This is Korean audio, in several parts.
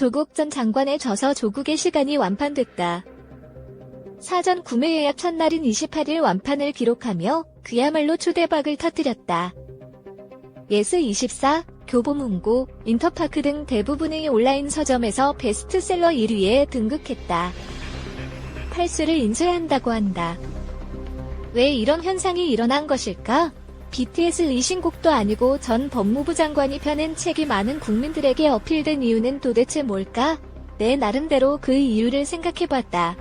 조국 전 장관의 저서 조국의 시간이 완판됐다. 사전 구매 예약 첫날인 28일 완판을 기록하며 그야말로 초대박을 터뜨렸다. 예스24, 교보문고, 인터파크 등 대부분의 온라인 서점에서 베스트셀러 1위에 등극했다. 팔수를 인쇄한다고 한다. 왜 이런 현상이 일어난 것일까? BTS 리신곡도 아니고 전 법무부 장관이 펴낸 책이 많은 국민들에게 어필된 이유는 도대체 뭘까? 내 나름대로 그 이유를 생각해봤다.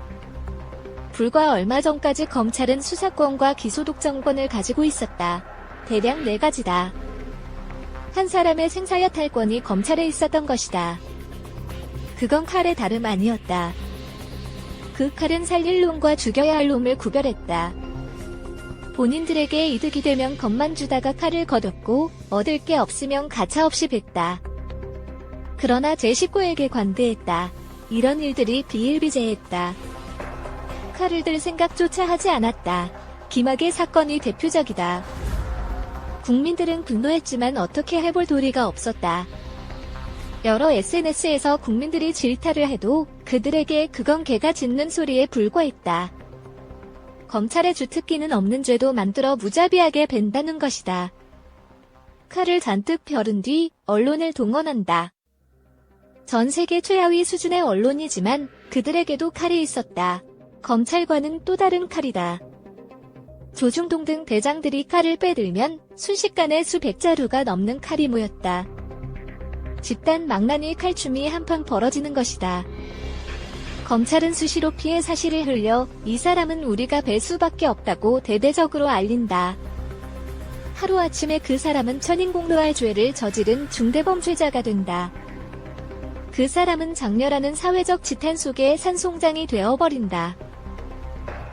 불과 얼마 전까지 검찰은 수사권과 기소독점권을 가지고 있었다. 대략 네 가지다. 한 사람의 생사여탈권이 검찰에 있었던 것이다. 그건 칼의 다름 아니었다. 그 칼은 살릴 놈과 죽여야 할 놈을 구별했다. 본인들에게 이득이 되면 겁만 주다가 칼을 거뒀고 얻을 게 없으면 가차없이 뱉다. 그러나 제 식구에게 관대했다. 이런 일들이 비일비재했다. 칼을 들 생각조차 하지 않았다. 김학의 사건이 대표적이다. 국민들은 분노했지만 어떻게 해볼 도리가 없었다. 여러 SNS에서 국민들이 질타를 해도 그들에게 그건 개가 짖는 소리에 불과했다. 검찰의 주특기는 없는 죄도 만들어 무자비하게 벤다는 것이다. 칼을 잔뜩 벼른 뒤 언론을 동원한다. 전 세계 최하위 수준의 언론이지만 그들에게도 칼이 있었다. 검찰과는 또 다른 칼이다. 조중동 등 대장들이 칼을 빼들면 순식간에 수백 자루가 넘는 칼이 모였다. 집단 망나니 칼춤이 한판 벌어지는 것이다. 검찰은 수시로 피해 사실을 흘려 이 사람은 우리가 뵐 수밖에 없다고 대대적으로 알린다. 하루아침에 그 사람은 천인공로할 죄를 저지른 중대범죄자가 된다. 그 사람은 장렬하는 사회적 지탄 속에 산송장이 되어버린다.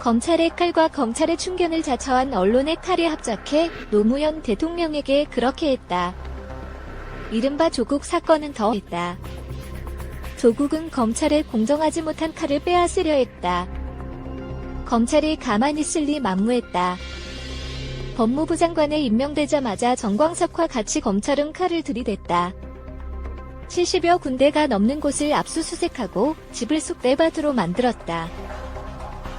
검찰의 칼과 검찰의 충견을 자처한 언론의 칼이 합작해 노무현 대통령에게 그렇게 했다. 이른바 조국 사건은 더 했다. 조국은 검찰에 공정하지 못한 칼을 빼앗으려 했다. 검찰이 가만히 있을 리 만무했다. 법무부 장관에 임명되자마자 정광석과 같이 검찰은 칼을 들이댔다. 70여 군데가 넘는 곳을 압수수색하고 집을 쑥대밭으로 만들었다.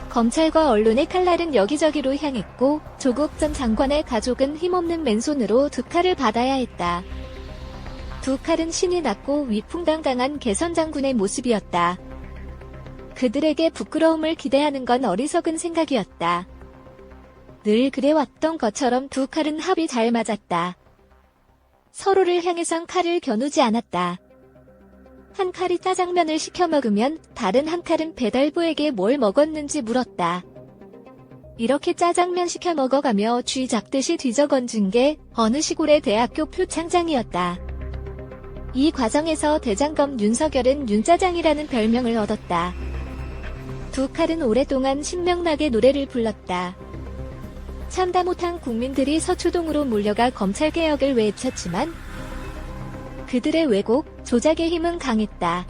검찰과 언론의 칼날은 여기저기로 향했고 조국 전 장관의 가족은 힘없는 맨손으로 두 칼을 받아야 했다. 두 칼은 신이 났고 위풍당당한 개선 장군의 모습이었다. 그들에게 부끄러움을 기대하는 건 어리석은 생각이었다. 늘 그래왔던 것처럼 두 칼은 합이 잘 맞았다. 서로를 향해선 칼을 겨누지 않았다. 한 칼이 짜장면을 시켜 먹으면 다른 한 칼은 배달부에게 뭘 먹었는지 물었다. 이렇게 짜장면 시켜 먹어가며 쥐 잡듯이 뒤져 건진 게 어느 시골의 대학교 표창장이었다. 이 과정에서 대장검 윤석열은 윤짜장이라는 별명을 얻었다. 두 칼은 오랫동안 신명나게 노래를 불렀다. 참다 못한 국민들이 서초동으로 몰려가 검찰개혁을 외쳤지만 그들의 왜곡, 조작의 힘은 강했다.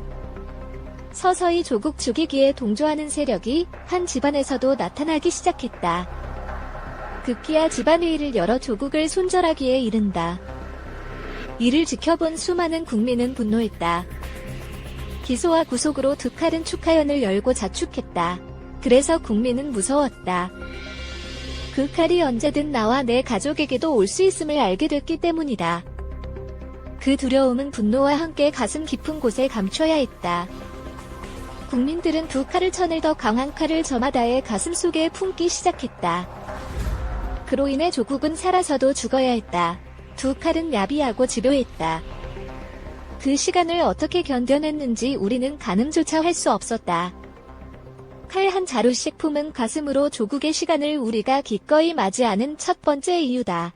서서히 조국 죽이기에 동조하는 세력이 한 집안에서도 나타나기 시작했다. 급기야 집안회의를 열어 조국을 손절하기에 이른다. 이를 지켜본 수많은 국민은 분노했다. 기소와 구속으로 두 칼은 축하연을 열고 자축했다. 그래서 국민은 무서웠다. 그 칼이 언제든 나와 내 가족에게도 올 수 있음을 알게 됐기 때문이다. 그 두려움은 분노와 함께 가슴 깊은 곳에 감춰야 했다. 국민들은 두 칼을 쳐낼 더 강한 칼을 저마다의 가슴 속에 품기 시작했다. 그로 인해 조국은 살아서도 죽어야 했다. 두 칼은 야비하고 집요했다. 그 시간을 어떻게 견뎌냈는지 우리는 가늠조차 할 수 없었다. 칼 한 자루씩 품은 가슴으로 조국의 시간을 우리가 기꺼이 맞이하는 첫 번째 이유다.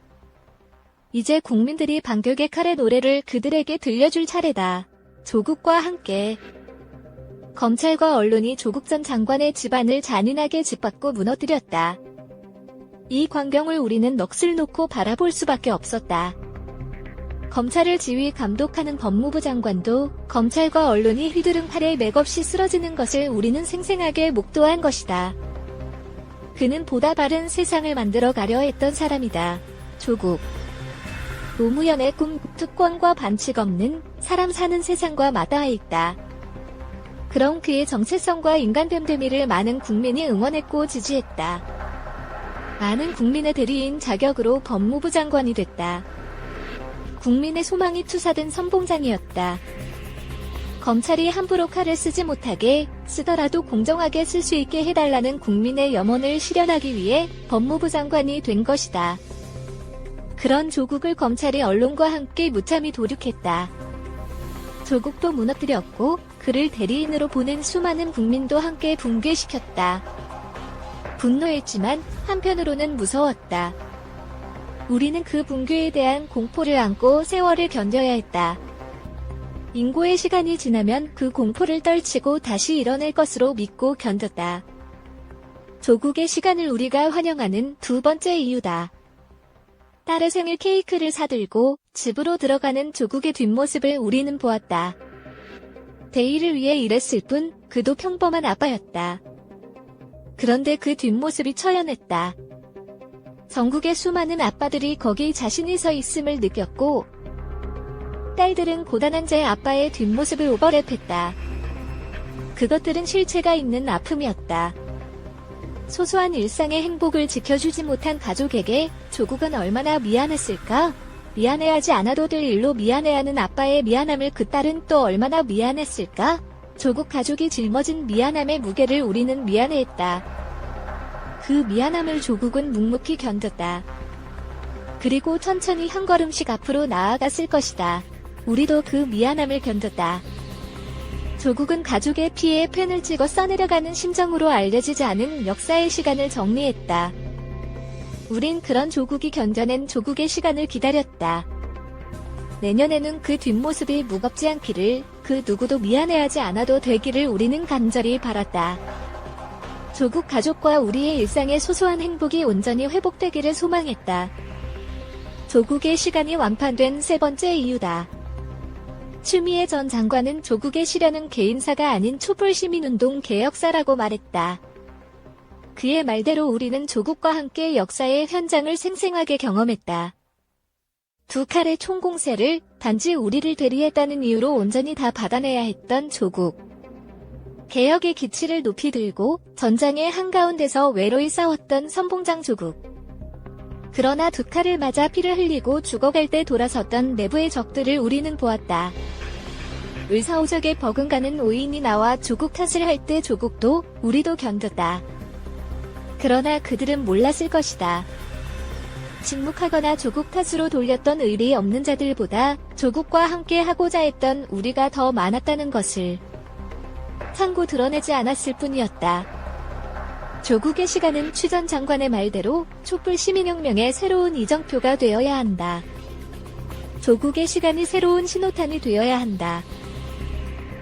이제 국민들이 반격의 칼의 노래를 그들에게 들려줄 차례다. 조국과 함께. 검찰과 언론이 조국 전 장관의 집안을 잔인하게 짓밟고 무너뜨렸다. 이 광경을 우리는 넋을 놓고 바라볼 수밖에 없었다. 검찰을 지휘 감독하는 법무부 장관도 검찰과 언론이 휘두른 팔에 맥없이 쓰러지는 것을 우리는 생생하게 목도한 것이다. 그는 보다 바른 세상을 만들어 가려 했던 사람이다. 조국. 노무현의 꿈, 특권과 반칙 없는 사람 사는 세상과 맞닿아 있다. 그런 그의 정체성과 인간됨됨이를 많은 국민이 응원했고 지지했다. 많은 국민의 대리인 자격으로 법무부 장관이 됐다. 국민의 소망이 투사된 선봉장이었다. 검찰이 함부로 칼을 쓰지 못하게 쓰더라도 공정하게 쓸 수 있게 해달라는 국민의 염원을 실현하기 위해 법무부 장관이 된 것이다. 그런 조국을 검찰이 언론과 함께 무참히 도륙했다. 조국도 무너뜨렸고 그를 대리인으로 보낸 수많은 국민도 함께 붕괴시켰다. 분노했지만 한편으로는 무서웠다. 우리는 그 붕괴에 대한 공포를 안고 세월을 견뎌야 했다. 인고의 시간이 지나면 그 공포를 떨치고 다시 일어날 것으로 믿고 견뎠다. 조국의 시간을 우리가 환영하는 두 번째 이유다. 딸의 생일 케이크를 사들고 집으로 들어가는 조국의 뒷모습을 우리는 보았다. 대의를 위해 일했을 뿐 그도 평범한 아빠였다. 그런데 그 뒷모습이 처연했다. 전국의 수많은 아빠들이 거기 자신이 서 있음을 느꼈고 딸들은 고단한 제 아빠의 뒷모습을 오버랩했다. 그것들은 실체가 있는 아픔이었다. 소소한 일상의 행복을 지켜주지 못한 가족에게 조국은 얼마나 미안했을까? 미안해하지 않아도 될 일로 미안해하는 아빠의 미안함을 그 딸은 또 얼마나 미안했을까? 조국 가족이 짊어진 미안함의 무게를 우리는 미안해했다. 그 미안함을 조국은 묵묵히 견뎠다. 그리고 천천히 한 걸음씩 앞으로 나아갔을 것이다. 우리도 그 미안함을 견뎠다. 조국은 가족의 피에 펜을 찍어 써내려가는 심정으로 알려지지 않은 역사의 시간을 정리했다. 우린 그런 조국이 견뎌낸 조국의 시간을 기다렸다. 내년에는 그 뒷모습이 무겁지 않기를, 그 누구도 미안해하지 않아도 되기를 우리는 간절히 바랐다. 조국 가족과 우리의 일상의 소소한 행복이 온전히 회복되기를 소망했다. 조국의 시간이 완판된 세 번째 이유다. 추미애 전 장관은 조국의 시련은 개인사가 아닌 촛불 시민운동 개혁사라고 말했다. 그의 말대로 우리는 조국과 함께 역사의 현장을 생생하게 경험했다. 두 칼의 총공세를 단지 우리를 대리했다는 이유로 온전히 다 받아내야 했던 조국. 개혁의 기치를 높이 들고 전장의 한가운데서 외로이 싸웠던 선봉장 조국. 그러나 두 칼을 맞아 피를 흘리고 죽어갈 때 돌아섰던 내부의 적들을 우리는 보았다. 의사오적에 버금가는 오인이 나와 조국 탓을 할 때 조국도 우리도 견뎠다. 그러나 그들은 몰랐을 것이다. 침묵하거나 조국 탓으로 돌렸던 의리 없는 자들보다 조국과 함께 하고자 했던 우리가 더 많았다는 것을 참고 드러내지 않았을 뿐이었다. 조국의 시간은 추전 장관의 말대로 촛불 시민혁명의 새로운 이정표가 되어야 한다. 조국의 시간이 새로운 신호탄이 되어야 한다.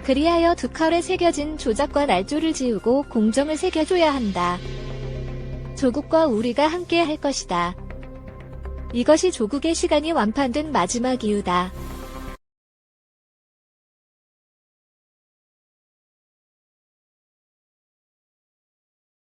그리하여 두 칼에 새겨진 조작과 날조를 지우고 공정을 새겨줘야 한다. 조국과 우리가 함께 할 것이다. 이것이 조국의 시간이 완판된 마지막 이유다.